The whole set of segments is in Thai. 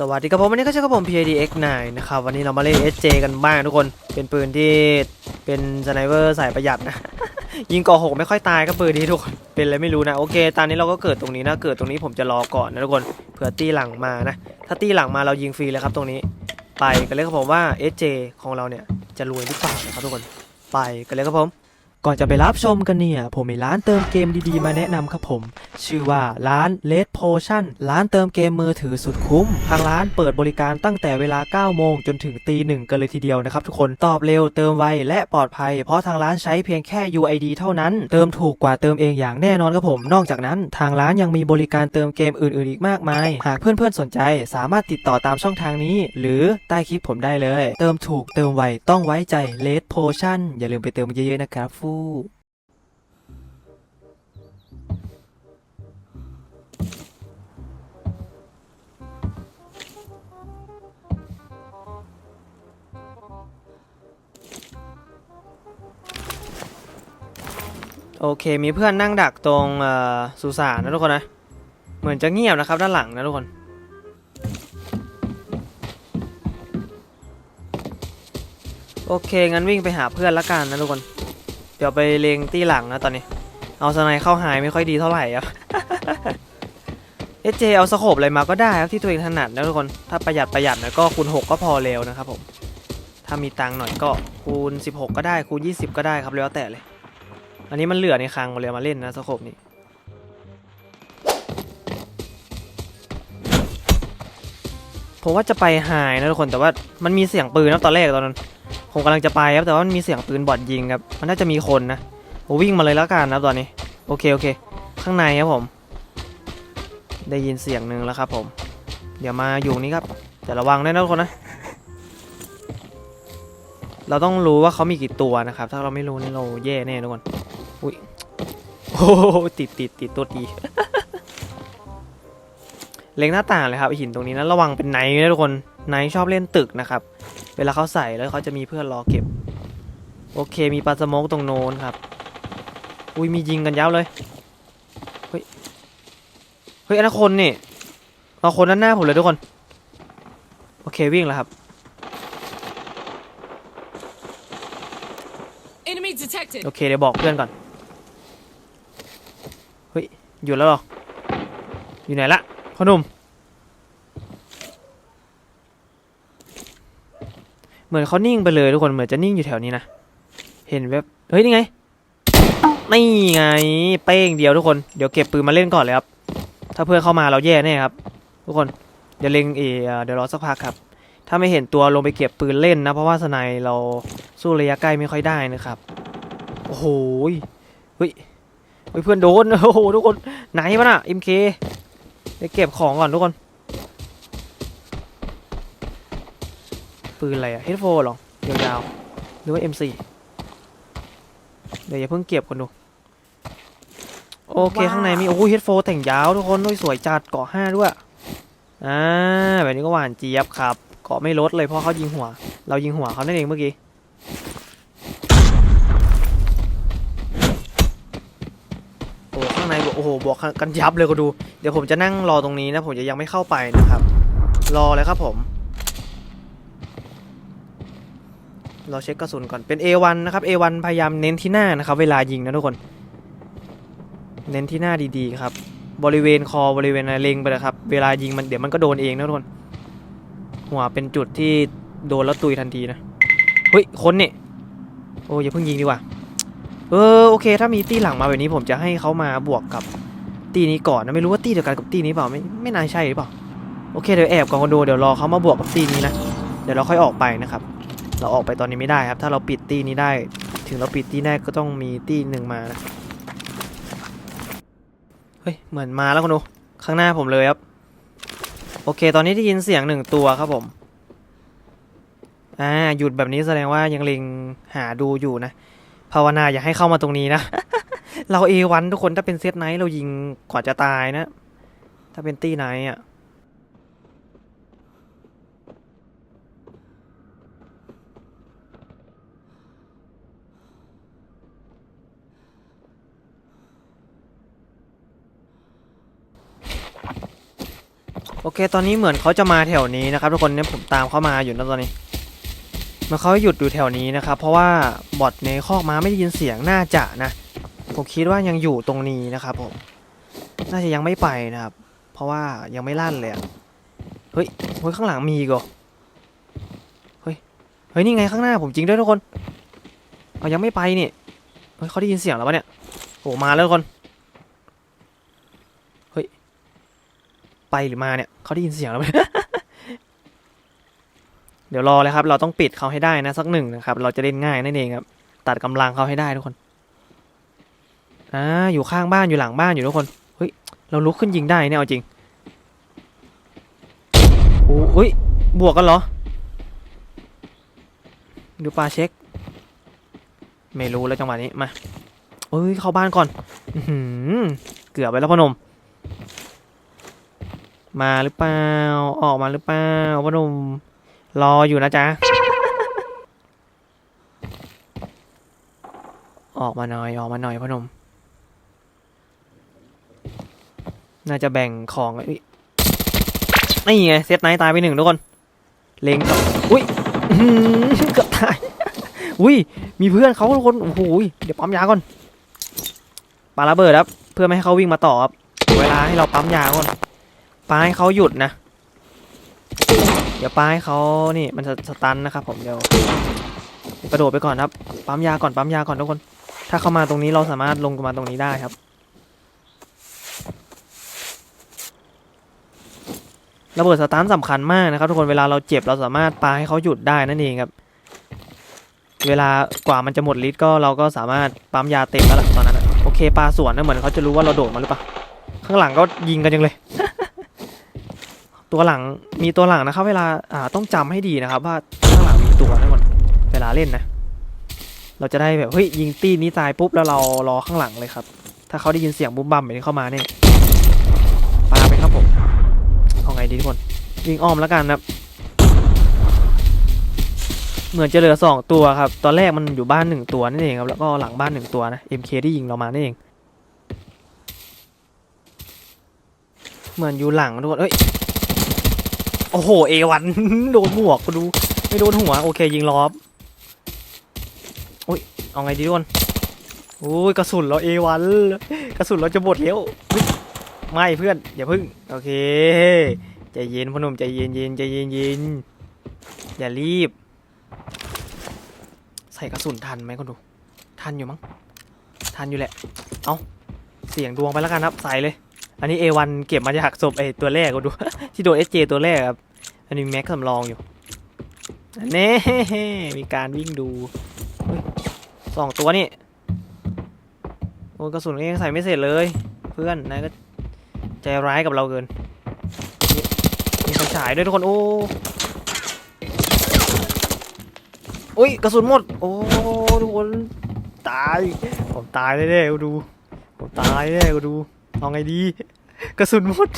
สวัสดีครับผมวันนี้ก็ใช่กับผม PADX9 นะครับวันนี้เรามาเล่น SJ กันบ้างทุกคนเป็นปืนที่เป็นสไนเปอร์สายประหยัดนะ ยิงก่อหกไม่ค่อยตายก็ปืนนี้ทุกคนเป็นอะไรไม่รู้นะโอเค ตอนนี้เราก็เกิดตรงนี้นะเกิดตรงนี้ผมจะรอก่อนนะทุกคนเผื่อตีหลังมานะ ถ้าตีหลังมาเรายิงฟรีเลยครับตรงนี้ ไปกันเลยครับผมว่า SJ ของเราเนี่ยจะรวยหรือเปล่านะครับทุกคนไปกันเลยครับผม ก่อนจะไปรับชมกันเนี่ย ผมมีร้านเติมเกมดีๆ มาแนะนำครับผม ชื่อว่าร้าน Red Potion ร้านเติมเกมมือถือสุดคุ้ม ทางร้านเปิดบริการตั้งแต่เวลา 9 โมงจนถึงตีหนึ่งกันเลยทีเดียวนะครับทุกคนตอบเร็วเติมไวและปลอดภัย เพราะทางร้านใช้เพียงแค่ UID เท่านั้น เติมถูกกว่าเติมเองอย่างแน่นอนครับผม นอกจากนั้น ทางร้านยังมีบริการเติมเกมอื่นๆอีกมากมาย หากเพื่อนๆสนใจสามารถติดต่อตามช่องทางนี้ หรือใต้คลิปผมได้เลย เติมถูกเติมไวต้องไว้ใจ Red Potion อย่าลืมไปเติมเยอะๆนะครับฟูโอเค มีเพื่อนนั่งดักตรงสุสานนะทุกคนนะ เหมือนจะเงียบนะครับด้านหลังนะทุกคนโอเค งั้นวิ่งไปหาเพื่อนละกันนะทุกคน เดี๋ยวไปเลงตีหลังนะตอนนี้ เอาสไนเข้าหายไม่ค่อยดีเท่าไหร่ครับเอเจเอาสโคบอะไรมาก็ได้ครับที่ตัวเองถนัดนะทุกคน ถ้าประหยัดประหยัดหนะก็คูณ 6 ก็พอเร็วนะครับผม ถ้ามีตังหน่อยก็คูณ 16 ก็ได้คูณ 20 ก็ได้ครับแล้วแต่เลย อันนี้มันเหลือในคลังหมดเลยมาเล่นนะสโคปนี้ผมว่าจะไปไฮนะทุกคนแต่ว่ามันมีเสียงปืนนะตอนแรกตอนนั้น ผมกำลังจะไปครับแต่ว่ามันมีเสียงปืนบอดยิงครับมันน่าจะมีคนนะผมวิ่งมาเลยแล้วกันนะตอนนี้ โอเคโอเค ข้างในครับผม ได้ยินเสียงหนึ่งแล้วครับผม เดี๋ยวมาอยู่นี่ครับแต่ระวังด้วยนะทุกคนนะ เราต้องรู้ว่าเขามีกี่ตัวนะครับ ถ้าเราไม่รู้นี่เราแย่แน่ทุกคนอุ้ยโอ้โหติดติดติดตัวดีเล็งหน้าต่างเลยครับหินตรงนี้นะระวังเป็นไนท์นะทุกคนไนท์ชอบเล่นตึกนะครับ เวลาเขาใส่แล้วเขาจะมีเพื่อนรอเก็บ โอเคมีปลาสโมกตรงโน้นครับ อุ้ยมียิงกันยับเลย เฮ้ย เฮ้ยอันนั้นคนนี่เอาคนด้านหน้าผมเลยทุกคน โอเควิ่งแล้วครับ Enemy detected. โอเคเดี๋ยวบอกเพื่อนก่อน เฮ้ย อยู่แล้วเหรอ อยู่ไหนละพ่อหนุ่ม เหมือนเขานิ่งไปเลยทุกคนเหมือนจะนิ่งอยู่แถวนี้นะ เห็นแบบเฮ้ยนี่ไงนี่ไงเป้งเดียวทุกคนเดี๋ยวเก็บปืนมาเล่นก่อนเลยครับ ถ้าเพื่อนเข้ามาเราแย่แน่ครับ ทุกคนเดี๋ยวเล็งเอเดี๋ยวรอสักพักครับ ถ้าไม่เห็นตัวลงไปเก็บปืนเล่นนะ เพราะว่าสไนเราสู้ระยะใกล้ไม่ค่อยได้นะครับโอ้โหเฮ้ยเฮ้ยเพื่อนโดนโอ้โหทุกคนไหนวะน่ะ MK ไปเก็บของก่อนทุกคน ปืนอะไรอะ H4 หรอยาวๆหรือว่า M4 เดี๋ยวอย่าเพิ่งเก็บกันดู โอเค ข้างในมี โอ้ย H4 แต่งยาวทุกคนด้วยสวยจัดเกาะห้าด้วย อ่า แบบนี้ก็หวานเจี๊ยบครับ เกาะไม่ลดเลยเพราะเขายิงหัว เรายิงหัวเขานั่นเองเมื่อกี้โอ้ข้างในบอกโอ้โหบอกกันยับเลยก็ดู เดี๋ยวผมจะนั่งรอตรงนี้นะ ผมจะยังไม่เข้าไปนะครับ รอเลยครับผม เรอเช็คกระสุนก่อนเป็น A1 นะครับ A1 พยายามเน้นที่หน้านะครับ เวลายิงนะทุกคน เน้นที่หน้าดีๆครับ บริเวณคอบริเวณอะไรเล็งไปเลยครับ เวลายิงมันเดี๋ยวมันก็โดนเองนะทุกคน หัวเป็นจุดที่โดนแล้วตุยทันทีนะเฮ้ยคนเนี่ยโอ้ยอย่าเพิ่งยิงดีกว่าเออโอเค ถ้ามีตี้หลังมาแบบนี้ผมจะให้เขามาบวกกับตี้นี้ก่อนนะไม่รู้ว่าตี้เดียวกันกับตี้นี้เปล่าไม่ไม่น่าใช่หรือเปล่าโอเคเดี๋ยวแอบก่อนคอนโดเดี๋ยวรอเขามาบวกกับตี้นี้นะเดี๋ยวเราค่อยออกไปนะครับ เราออกไปตอนนี้ไม่ได้ครับ ถ้าเราปิดตี้นี้ได้ ถึงเราปิดตี้แรกก็ต้องมีตี้หนึ่งมานะเฮ้ย เหมือนมาแล้วคอนโดข้างหน้าผมเลยครับ โอเค ตอนนี้ได้ยินเสียงหนึ่งตัวครับผม อ่า หยุดแบบนี้แสดงว่ายังเล็งหาดูอยู่นะ ภาวนาอย่าให้เข้ามาตรงนี้นะ เราเอวันทุกคนถ้าเป็นเซตไนท์เรายิงกว่าจะตายนะ ถ้าเป็นตี้ไนท์อะ โอเค ตอนนี้เหมือนเขาจะมาแถวนี้นะครับทุกคนเนี่ยผมตามเขามาอยู่นะตอนนี้เหมันเขาหยุดอยู่แถวนี้นะครับ เพราะว่าบอทในคอกม้าไม่ได้ยินเสียงน่าจะนะ ผมคิดว่ายังอยู่ตรงนี้นะครับผม น่าจะยังไม่ไปนะครับ เพราะว่ายังไม่ลั่นเลยเฮ้ยเฮ้ยข้างหลังมีกเหรอเฮ้ยเฮ้ยนี่ไงข้างหน้าผมจริงด้วยทุกคนเอายังไม่ไปนี่เฮ้ยเขาได้ยินเสียงแล้วปะเนี่ยโอ้มาแล้วทุกคน เฮ้ย ไปหรือมาเนี่ยเขาได้ยินเสียงแล้วปเเดี๋ยวรอเลยครับ เราต้องปิดเขาให้ได้นะสักหนึ่งนะครับ เราจะเล่นง่ายนั่นเองครับ ตัดกำลังเขาให้ได้ทุกคนอ่าอยู่ข้างบ้านอยู่หลังบ้านอยู่ทุกคนเฮ้ยเราลุกขึ้นยิงได้เนี่ยเอาจริงโอ้อุ้ยบวกกันเหรอดูปลาเช็ค ไม่รู้แล้วจังหวะนี้มาเอ้ยเข้าบ้านก่อนอเกือบไปแล้วพนม มาหรือเปล่า ออกมาหรือเปล่าพอหนมรออยู่นะจ๊ะ ออกมาหน่อยออกมาหน่อยพอหนมน่าจะแบ่งของเอ้นี่ไงเซตไนท์ตายไปหนึ่งทุกคน เล็งก่ออุ้ยเกือบตาย อุ้ย มีเพื่อนเขาทุกคน โอ้โห เดี๋ยวปั๊มยาก่อนปาระเบิดครับ เพื่อไม่ให้เขาวิ่งมาต่อครับ เวลาให้เราปั๊มยาก่อน ปาให้เขาหยุดนะ เดี๋ยวปาให้เขานี่มันจะสตันนะครับ ผมเดี๋ยวกระโดดไปก่อนครับ ปั๊มยาก่อน ปั๊มยาก่อนทุกคน ถ้าเข้ามาตรงนี้เราสามารถลงมาตรงนี้ได้ครับ ระเบิดสตาร์ทสำคัญมากนะครับ ทุกคนเวลาเราเจ็บเราสามารถปาให้เขาหยุดได้นั่นเองครับ เวลากว่ามันจะหมดฤทธิ์ก็เราก็สามารถปั๊มยาเต็มแล้วล่ะตอนนั้นโอเคปาสวนนะเหมือนเขาจะรู้ว่าเราโดดมาหรือเปล่าข้างหลังก็ยิงกันจังเลย ตัวหลังมีตัวหลังนะครับ เวลาอ่าต้องจำให้ดีนะครับ ว่าข้างหลังมีตัวนะก่อนเวลาเล่นนะ เราจะได้แบบเฮ้ยยิงตีนี้ตายปุ๊บแล้วเรารอข้างหลังเลยครับ ถ้าเขาได้ยินเสียงบุ้มบั่มแบบนี้เข้ามาเนี่ยปาไปครับผมเอาไงดีทุกคนวิ่งอ้อมแล้วกันครับเหมือนจะเหลือสองตัวครับ ตอนแรกมันอยู่บ้านหนึ่งตัวนั่นเองครับ แล้วก็หลังบ้านหนึ่งตัวนะ MK ที่ยิงเรามานั่นเอง เหมือนอยู่หลังทุกคนเอ้ย โอ้โหเอวันโดนหมวกกูดู ไม่โดนหัว โอเคยิงล้อมอุ้ยเอาไงดีทุกคนโอ้ยกระสุนเราเอวันกระสุนเราจะหมดแล้วเฮ้ยไม่เพื่อนอย่าพึ่งโอเคใจเย็นพนุ่มใจเย็นเย็นใจเย็นเย็นอย่ารีบ ใส่กระสุนทันไหมคนดู ทันอยู่มั้งทันอยู่แหละ เอาเสียงดวงไปแล้วกันครับใส่เลย อันนี้ A1 เก็บมาจากศพไอตัวแรกก็ดู ที่โดน SJ ตัวแรกครับ อันนี้แม็กสำรองอยู่เน่มีการวิ่งดูสองตัวนี่โอ้กระสุนก็ยังใส่ไม่เสร็จเลย เพื่อนนายก็ใจร้ายกับเราเกิน มีมีไฟฉายด้วยทุกคน โอ้อุ้ยกระสุนหมด โอ้ทุกคนตาย ผมตายแน่ๆกูดู ผมตายแน่กูดู เอาไงดี กระสุนหมด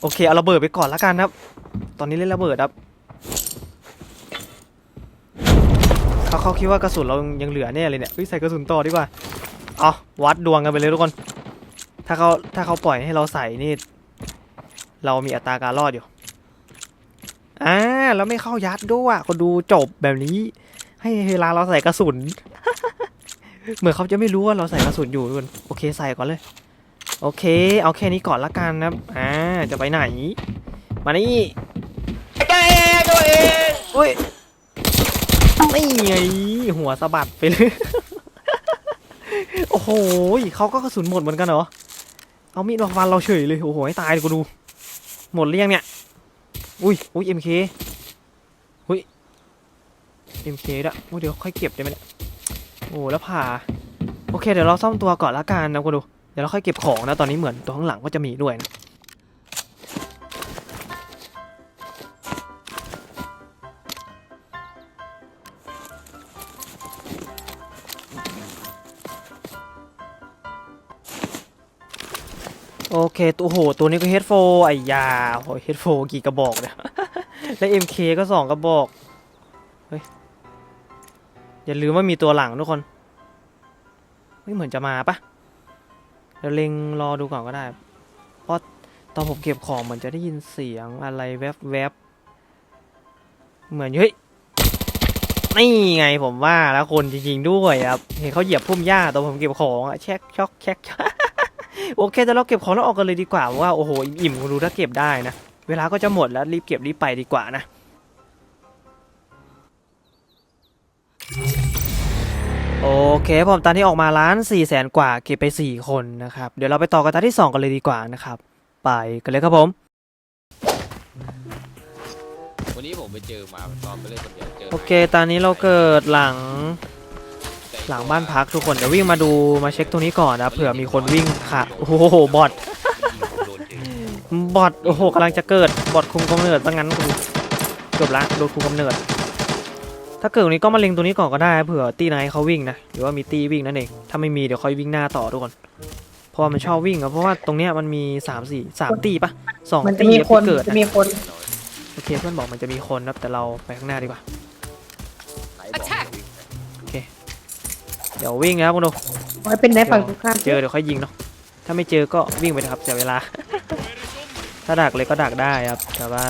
โอเค เอาระเบิดไปก่อนละกันครับ ตอนนี้เล่นระเบิดครับ เขาเขาคิดว่ากระสุนเรายังเหลือแน่เลยเนี่ยเฮ้ยใส่กระสุนต่อดีกว่า เอาวัดดวงกันไปเลยทุกคน ถ้าเขาถ้าเขาปล่อยให้เราใส่นี่ เรามีอัตราการรอดอยู่ อ่าแล้วไม่เข้ายัดด้วยคนดูจบแบบนี้ ให้เวลาเราใส่กระสุน เหมือนเขาจะไม่รู้ว่าเราใส่กระสุนอยู่ทุกคนโอเคใส่ก่อนเลย โอเค เอาแค่นี้ก่อนละกันนะครับอ่าจะไปไหน มานี่แกตัวเองอุ้ยนี่ไงหัวสะบัดไปเลยโอ้โหเขาก็กระสุนหมดเหมือนกันเหรอเอามีดมาฟันเราเฉยเลยโอ้โหให้ตายกูดู หมดหรือยังเนี่ยอุ้ยอุ้ย MK อุ้ย MK ด้วยอุ้ยเดี๋ยวค่อยเก็บได้ไหมเนี่ย โอ้แล้วผ่าโอเค เดี๋ยวเราซ่อมตัวก่อนละกันนะกูดูเดี๋ยวเราค่อยเก็บของนะตอนนี้เหมือนตัวข้างหลังก็จะมีด้วยนะโอเคตัวโหตัวนี้ก็เฮดโฟไอ้ยาโอ้เฮดโฟกี่กระบอกเนี่ย แล้ว MK ก็สองกระบอก เฮ้ย อย่าลืมว่ามีตัวหลังทุกคนไม่เหมือนจะมาปะเดี๋ยวเล็งรอดูก่อนก็ได้ เพราะตอนผมเก็บของเหมือนจะได้ยินเสียงอะไรแวบแวบๆเหมือนเฮ้ยนี่ไงผมว่าแล้วคนจริงๆด้วยครับเห็นเขาเหยียบพุ่มหญ้าตอนผมเก็บของอะแช็คช็อกแช็คโอเคแต่เราเก็บของแล้วออกกันเลยดีกว่าว่าโอ้โหอิ่มๆคุณดูถ้าเก็บได้นะ เวลาก็จะหมดแล้วรีบเก็บรีบไปดีกว่านะ โอเคผมตอนที่ออกมาล้าน4ี่แสนกว่าเก็บไป 4 คนนะครับ เดี๋ยวเราไปต่อกันตอนที่ 2 กันเลยดีกว่านะครับ ไปกันเลยครับผม วันนี้ผมไปเจอมาตอนไปเล่นคนเดียวเจอโอเค ตอนนี้เราเกิดหลังหลังบ้านพักทุกคนเดี๋ยววิ่งมาดูมาเช็คตรงนี้ก่อนนะเผื่อมีคนวิ่งค่ะโอ้โหบอทโดนเจอบอทโอ้โหกำลังจะเกิดบอทคุมกำเนิดซะงั้นกูจบละโดนคุมกำเนิด ถ้าเกิดตรงนี้ก็มาเล็งตัวนี้ก่อนก็ได้เผื่อตีไหนเขาวิ่งนะหรือว่ามีตีวิ่งนั่นเองถ้าไม่มีเดี๋ยวค่อยวิ่งหน้าต่อทุกคนเพราะว่ามันชอบวิ่งอะเพราะว่าตรงเนี้ยมันมีสามสี่สามตีปะสองมันจะตีมีอะคนที่เกิดจะอะมีคนโอเคเพื่อนบอกมันจะมีคนนะแต่เราไปข้างหน้าดีกว่าไหนบอกวิ่งเดี๋ยววิ่งนะครับคุณดูไว้เป็นในฝั่งตรงข้ามเจอเดี๋ยวค่อยยิงเนาะถ้าไม่เจอก็วิ่งไปนะครับเสียเวลา ถ้าดักเลยก็ดักได้ครับ แต่ว่า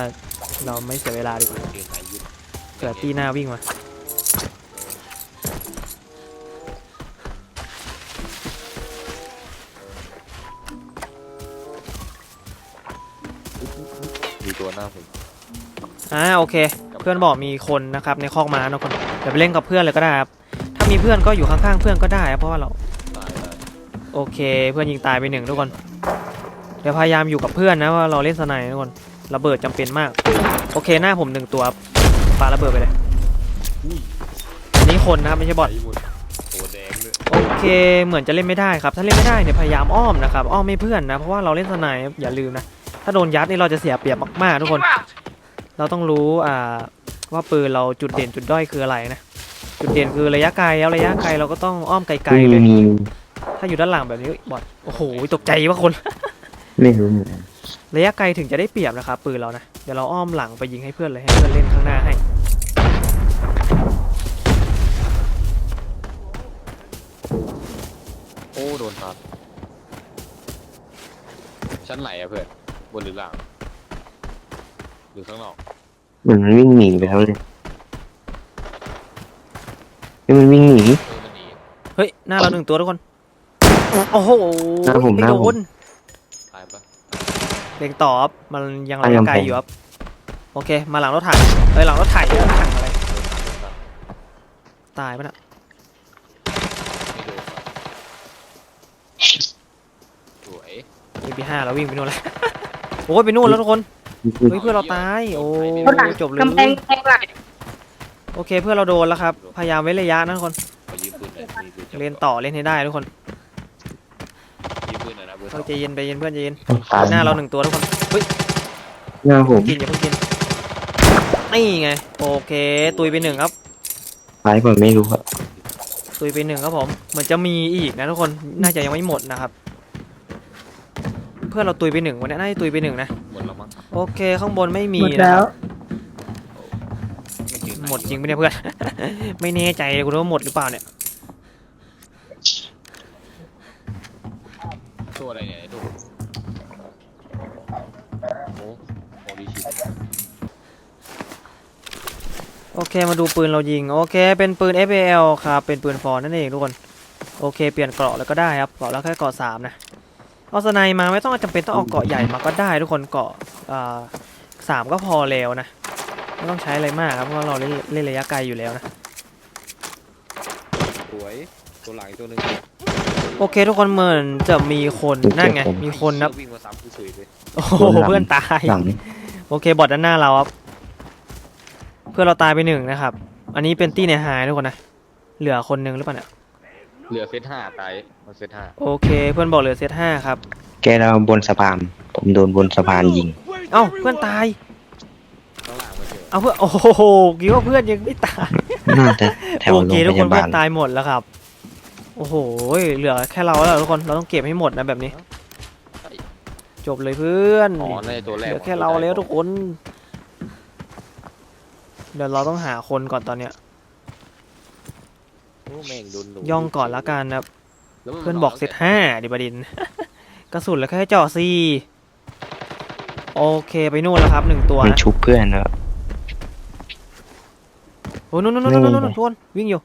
เราไม่เสียเวลาดีกว่าเจอไหนยุดเกิดตีหน้าวิ่งมา มีตัวหน้าผมอ่าโอเค เพื่อนบอกมีคนนะครับในคอกม้าเนอะคนเดี๋ยวไปเล่นกับเพื่อนเลยก็ได้ครับถ้ามีเพื่อนก็อยู่ข้างๆเพื่อนก็ได้ครับเพราะว่าเราตายตายโอเค เพื่อนยิงตายไปหนึ่งทุกคนเดี๋ยวพยายามอยู่กับเพื่อนนะว่าเราเล่นสไนด์ทุกคนระเบิดจำเป็นมาก โอเคหน้าผมหนึ่งตัวครับปาระเบิดไปเลยอันนี้คนนะครับไม่ใช่บอท ไหนหมดตัวแดงเลยโอเคเหมือนจะเล่นไม่ได้ครับ ถ้าเล่นไม่ได้เนี่ยพยายามอ้อมนะครับ อ้อมไม่เพื่อนนะ เพราะว่าเราเล่นสไนด์อย่าลืมนะ ถ้าโดนยัดนี่เราจะเสียเปรียบมากๆทุกคน เราต้องรู้อ่าว่าปืนเราจุดเด่นจุดด้อยคืออะไรนะ จุดเด่นคือระยะไกลแล้วระยะไกลเราก็ต้องอ้อมไกลๆเลยมีถ้าอยู่ด้านหลังแบบนี้อุ๊ยบอดโอ้โหตกใจว่าคน ไม่รู้เหมือนกันระยะไกลถึงจะได้เปรียบนะครับปืนเรานะ เดี๋ยวเราอ้อมหลังไปยิงให้เพื่อนเลยให้เพื่อนเล่นข้างหน้าให้ โอ้โดนทับชั้นไหนอะเพื่อน บนหรือล่างหรือข้างนอกเหมือนมันวิ่งหนีไปแล้วเลยเฮ้ยมันวิ่งหนี เออมันหนีเฮ้ย หน้าเราหนึ่งตัวทุกคน โอ้โหหน้าผมไม่หน้าโดผมนตายปะเล็งต่อครับมันยังอะระยัยะงไกลผมอยู่ครับ โอเค มาหลังรถถังเอ้ยหลังรถไถรถถังอะไรโดนทับโดนทับตายปะน่ะไม่โดนทับสวยมีปีห้าแล้ววิ่งไปนู่นแล้ว โอ้ยไปนู่นแล้วทุกคนเฮ้ยเพื่อนเราตายโอ้เขาหลังจบเลยกำแพงแพงหลังโอเคเพื่อนเราโดนแล้วครับพยายามเว้นระยะนะทุกคนขอยืมปืนหน่อยมีปืนจับเล่นต่อเล่นให้ได้ทุกคนยืมปืนหน่อยนะเบอร์สอเรางใจเย็นไปเย็นเพื่อนใจเย็นตายหน้าเราหนึ่งตัวทุกคนเฮ้ยหน้าผมกินอย่าเพิ่งกินนี่ไงโอเค ตุยไปหนึ่งครับตายผมไม่รู้อะตุยไปหนึ่งครับผมเหมือนจะมีอีกนะทุกคนน่าจะยังไม่หมดนะครับ เพื่อนเราตุยไปหนึ่งวันนี้น่าจะตุยไปหนึ่งนะ หมดแล้วมั้งโอเคข้างบนไม่มีหมดนะแล้ควรับไม่จืดไหนหมดจริงปะเนี่ยเพื่อน ไม่แน่ใจเลยคุณว่าหมดหรือเปล่าเนี่ย ตัวอะไรเนี่ยไอ้ดูโอ้โหดีชิตโอเคมาดูปืนเรายิง โอเค เป็นปืน FAL ครับ เป็นปืนฟอร์นั่นเองทุกคน โอเค เปลี่ยนเกราะแล้วก็ได้ครับ เกราะแล้วแค่เกราะสามนะ เอาสไนมาไม่ต้องจำเป็นต้องเอาเกราะใหญ่มาก็ได้ทุกคนเกราะอ่าสามก็พอแล้วนะ ไม่ต้องใช้อะไรมากครับเพราะว่าเราเล่นเล่นระยะไกลอยู่แล้วนะสวยตัวหลังอีกตัวหนึ่งโอเค ทุกคนเหมือนจะมีคนนั่นไงมีคนนะวิ่งมาซ้ำกูเฉยเลยโอ้โหเพื่อนตายหลังโอเคบอทด้านหน้าเราครับเพื่อนเราตายไปหนึ่งนะครับ อันนี้เป็นตี้ในไฮทุกคนนะเหลือคนหนึงหรือเปล่าเนี่ย เหลือเซตห้าตายมาเซตห้าโอเค เพื่อนบอกเหลือเซตห้าครับ แกเราบนสะพานผมโดนบนสะพานยิง เอ้าเพื่อนตาย ข้างล่างมาเจอเอาเพื่อนโอ้โหคิดว่าเพื่อนยังไม่ตาย น่าจะแถวโอโรงเคทุกพคนยาเพื่บาอลนตายหมดแล้วครับ โอ้โหเหลือแค่เราแล้วทุกคนเราต้องเก็บให้หมดนะแบบนี้ จบเลยเพื่อน อ๋อในตัวแรเหกลือแค่เราแล้วทุกคน เดี๋ยวเราต้องหาคนก่อนตอนเนี้ยโอ้ แม่งโดนหนูย่องก่อนละกันนะครับ แล้วมัเพื่อนบอกเซตห้าดิบดิน กระสุนเหลือแค่เจาะซีโอเคไปนู่นแล้วครับหนึ่งตัวมันนะชุบเพื่อนแล้ว โอ้นู่นนู่นนู่นนู่นนู่นทุกคนวิ่งอยู่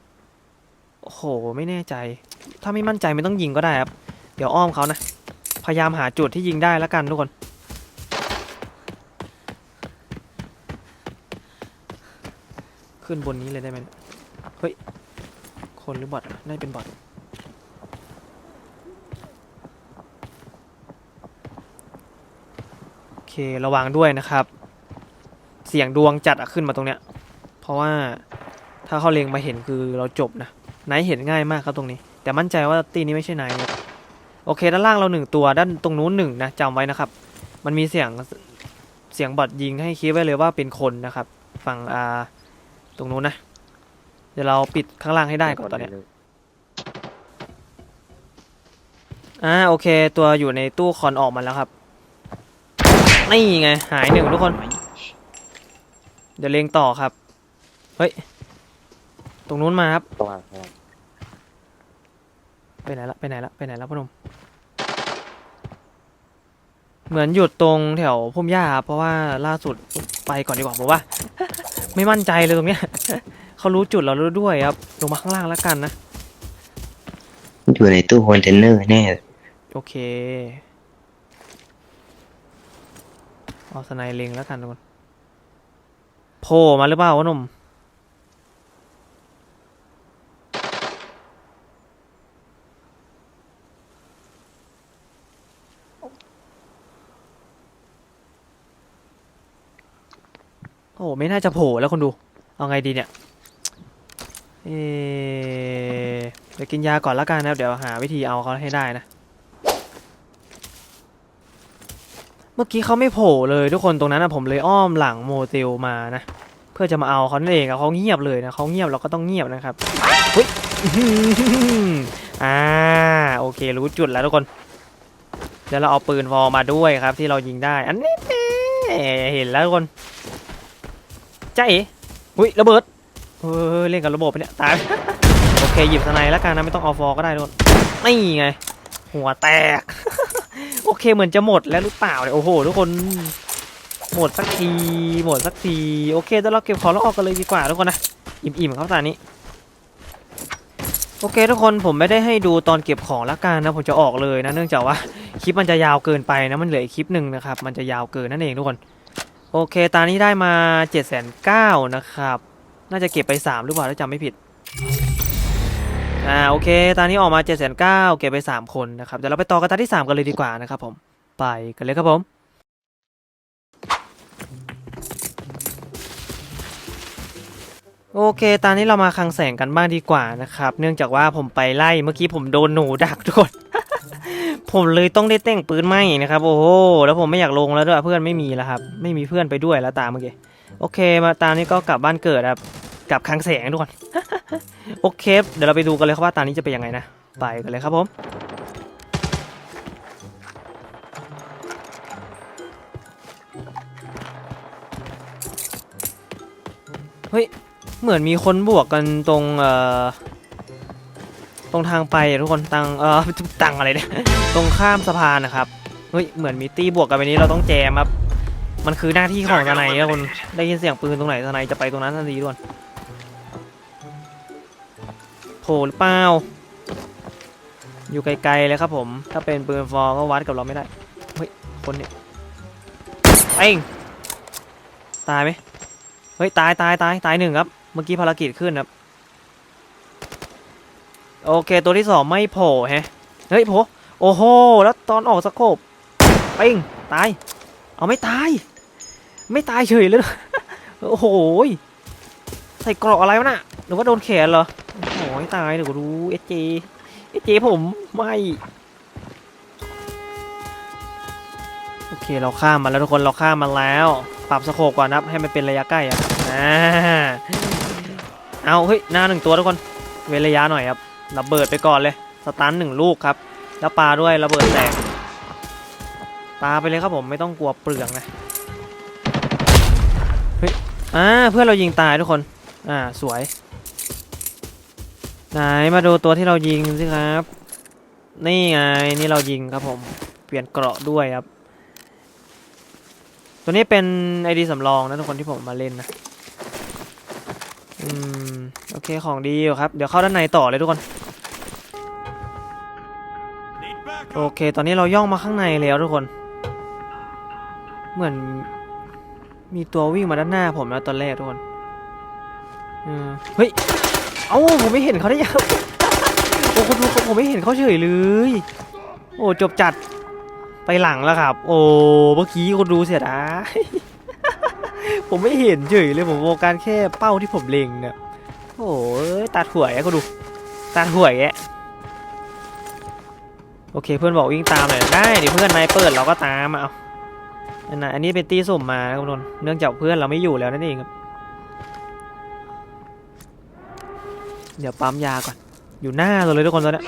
โอ้โห ไม่แน่ใจ ถ้าไม่มั่นใจไม่ต้องยิงก็ได้ครับ เดี๋ยวอ้อมเขานะ พยายามหาจุดที่ยิงได้แล้วกันทุกคน ขึ้นบนนี้เลยได้ไหมเนี่ยเฮ้ย คนหรือบอทน่าเป็นบอทโอเคระวังด้วยนะครับ เสียงดวงจัดอะขึ้นมาตรงเนี้ย เพราะว่าถ้าเขาเล็งมาเห็นคือเราจบนะไนท์เห็นง่ายมากครับตรงนี้ แต่มั่นใจว่าตีนี้ไม่ใช่ไนท์โอเคด้านล่างเราหนึ่งตัวด้านตรงนู้นหนึ่งนะจำไว้นะครับ มันมีเสียงเสียงบอดยิงให้คิดไว้เลยว่าเป็นคนนะครับ ฝั่งอ่าตรงนู้นนะ ดี๋ยวเราปิดข้างล่างให้ได้ก่อนตอนเนี้ยอ่าโอเค ตัวอยู่ในตู้คอนออกมาแล้วครับ นี่ไง หายหนึ่งทุกคน เดี๋ยวเลงต่อครับ เฮ้ย ตรงนู้นมาครับต้องอ่านครับไปไหนละไปไหนละไปไหนละพ่อหนุ่มเหมือนหยุดตรงแถวพุ่มหญ้าครับเพราะว่าล่าสุดไปก่อนดีกว่าผมว่า ไม่มั่นใจเลยตรงเนี้ย เขารู้จุดเราแล้วด้วยครับ ลงมาข้างล่างแล้วกันนะ อยู่ในตู้คอนเทนเนอร์แน่ โอเคเอาสไนเล็งแล้วกันทุกคนโผล่มาหรือเปล่าวะหนุ่มโอ้โหไม่น่าจะโผล่แล้วคนดู เอาไงดีเนี่ย เอเดี๋ยวกินยาก่อนแล้วกันนะเดี๋ยวหาวิธีเอาเขาให้ได้นะ เมื่อกี้เขาไม่โผล่เลยทุกคนตรงนั้นนะผมเลยอ้อมหลังโมเตลมานะ เพื่อจะมาเอาเขานั่นเองเขาเงียบเลยนะเขาเงียบเราก็ต้องเงียบนะครับเฮ้ยอ่าโอเครู้จุดแล้วทุกคนเดี๋ยวเราเอาปืนวอมาด้วยครับ ที่เรายิงได้ อันนี้เห็นแล้วทุกคนใจเอ๋อุ้ยระเบิด เฮ้ยเล่นกับระบบไปเนี่ยตาย โอเคหยิบสไนแล้วกันนะไม่ต้องเอาฟอก็ได้ทุกคนนี่ไง หัวแตก โอเคเหมือนจะหมดแล้วหรือเปล่าเนี่ยโอ้โหทุกคนหมดสักทีหมดสักทีโอเคเดี๋ยวเราเก็บของแล้วออกกันเลยดีกว่าทุกคนนะอิ่มๆครับตอนนี้โอเคทุกคนผมไม่ได้ให้ดูตอนเก็บของละกันนะผมจะออกเลยนะเนื่องจากว่าคลิปมันจะยาวเกินไปนะมันเหลืออีกคลิปหนึ่งนะครับมันจะยาวเกินนั่นเองทุกคน โอเคตอนนี้ได้มา7จ็ดแสนเก้านะครับ น่าจะเก็บไป3หรือเปล่าถ้าจำไม่ผิด อ่าโอเค ตอนนี้ออกมา7จ็ดแสนเก้าเก็บไป3คนนะครับ เดี๋ยวเราไปต่อกันตอนที่3กันเลยดีกว่านะครับผม ไปกันเลยครับผมโอเค ตอนนี้เรามาคลังแสงกันบ้างดีกว่านะครับ เนื่องจากว่าผมไปไล่เมื่อกี้ผมโดนหนูดักทุกคน ผมเลยต้องได้แต่งปืนใหม่นะครับ โอ้โห แล้วผมไม่อยากลงแล้วด้วยเพื่อนไม่มีแล้วครับ ไม่มีเพื่อนไปด้วยแล้วตามเมื่อกี้ โอเค มาตามนี้ก็กลับบ้านเกิดครับ กับคลังแสงทุกคนโอเค เดี๋ยวเราไปดูกันเลยครับว่าตอนนี้จะเป็นยังไงนะ ไปกันเลยครับผมเฮ้ย เหมือนมีคนบวกกันตรงเอ่อตรงทางไปทุกคนตังเอ่อตังอะไรเนี่ยตรงข้ามสะพานนะครับเฮ้ยเหมือนมีตี้บวกกันไปนี้เราต้องแจมครับมันคือหน้าที่ของทนายนะคนได้ยินเสียงปืนตรงไหนทนายจะไปตรงนั้นทันทีด่วน หรือเปล่า อยู่ไกลๆเลยครับผม ถ้าเป็นปืนฟอร์ก็วัดกับเราไม่ได้ เฮ้ย คนเนี่ยเอ้งตายไหมเฮ้ย ตายตายตายตายหนึ่งครับ เมื่อกี้ภารกิจขึ้นครับ โอเค ตัวที่สองไม่โผล่แฮะ เฮ้ยโผล่โอ้โห แล้วตอนออกสโคบเป้งตาย เอาไม่ตาย ไม่ตายเฉยเลย โอ้โห ใส่กราะอะไรวะน่ะ หรือว่าโดนแขนเหรอ อ้ตายเดี๋ยวกูรู้เอเจเอเจผมไม่โอเคเราข้ามมาแล้วทุกคนเราข้ามมาแล้ว ปรับสโคปก่อนนะให้มันเป็นระยะใกล้อะอ่าเอาเฮ้ยหน้าหนึ่งตัวทุกคนเวระยะหน่อยครับระเบิดไปก่อนเลยสตันหนึ่งลูกครับ แล้วปลาด้วยระเบิดแตกปลาไปเลยครับผมไม่ต้องกลัวเปลืองนะเฮ้ยอ่าเพื่อนเรายิงตายทุกคนอ่าสวย ไหนมาดูตัวที่เรายิงสิครับ นี่ไงนี่เรายิงครับผม เปลี่ยนเกราะด้วยครับ ตัวนี้เป็นไอดีสำรองนะทุกคนที่ผมมาเล่นนะ อืม โอเคของดีอยู่ครับ เดี๋ยวเข้าด้านในต่อเลยทุกคน โอเค ตอนนี้เราย่องมาข้างในแล้วทุกคน เหมือน มีตัววิ่งมาด้านหน้าผมนะตอนแรกทุกคน อืม เฮ้ย เอ้าผมไม่เห็นเขาได้ยังโอ้คุณดูผมไม่เห็นเขาเฉยเลย โอ้จบจัดไปหลังแล้วครับ โอ้เมื่อกี้คุณดูเสียดายผมไม่เห็นเฉยเลยผมโฟกัสแค่เป้าที่ผมเล็งเนี่ยโอ้ยตัดหัวแกก็ดูตัดหัวแกโอเคเพื่อนบอกวิ่งตามหน่อยได้เดี๋ยวเพื่อนนายเปิดเราก็ตามเอาอันนั้นอันนี้เป็นตีสุ่มมาครับทุกคนเนื่องจากเพื่อนเราไม่อยู่แล้วนั่นเองครับ เดี๋ยวปั๊มยาก่อน อยู่หน้าเราเลยทุกคนตอนเนี้ย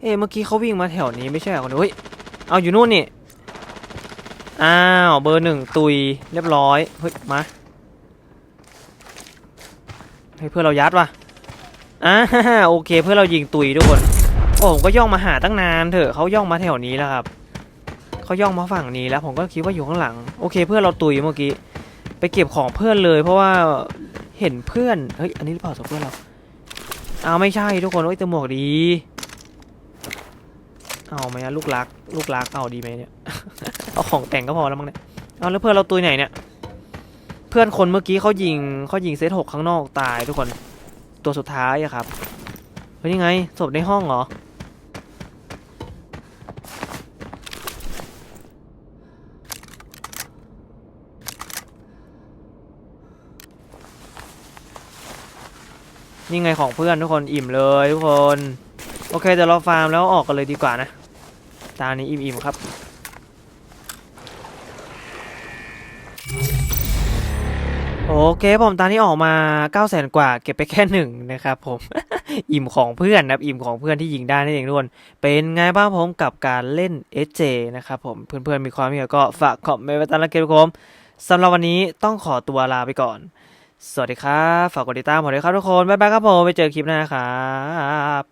เอ๊ะเมื่อกี้เขาวิ่งมาแถวนี้ไม่ใช่เหรอคนเดียวเฮ้ยเอาอยู่นู่นนี่อ้าวเบอร์หนึ่งตุยเรียบร้อยเฮ้ยมาเฮ้เพื่อนเรายัดว่ะอ่าโอเคเพื่อนเรายิงตุยทุกคนโอ้ผมก็ย่องมาหาตั้งนานเถอะเขาย่องมาแถวนี้แล้วครับเขาย่องมาฝั่งนี้แล้วผมก็คิดว่าอยู่ข้างหลังโอเค เพื่อนเราตุยเมื่อกี้ ไปเก็บของเพื่อนเลยเพราะว่าเห็นเพื่อนเฮ้ยอันนี้หรือเปล่าศพเพื่อนเราเอาไม่ใช่ทุกคนโอ้ยแต่หมวกดี เอาไหมลูกรัก ลูกรักเอาดีไหมเนี่ยเอาของแต่งก็พอแล้วมั้งเนี่ยเอาแล้วเพื่อนเราตุยไหนเนี่ย เพื่อนคนเมื่อกี้เขายิงเขายิงเซตหกข้างนอกตายทุกคนตัวสุดท้ายอะครับเฮ้ยนี่ไงศพในห้องเหรอ นี่ไงของเพื่อนทุกคนอิ่มเลยทุกคน โอเคเดี๋ยวเราฟาร์มแล้วออกกันเลยดีกว่านะ ตานี้อิ่มๆครับ โอเคผมตอนนี้ออกมา9 0 0 0 0กว่า เก็บไปแค่หนึ่งนะครับผม อิ่มของเพื่อนนะครับอิ่มของเพื่อนที่ยิงได้นั่นเองทุกคน เป็นไงบ้างผมกับการเล่น SJ นะครับผม เพื่อนๆมีความเห็นก็ฝากคอมเมนต์ไว้ใต้ล่างคลิปผมสำหรับวันนี้ต้องขอตัวลาไปก่อน สวัสดีครับ ฝากกดติดตามผมด้วยครับทุกคน บ๊ายบายครับผม ไปเจอคลิปหน้าครับ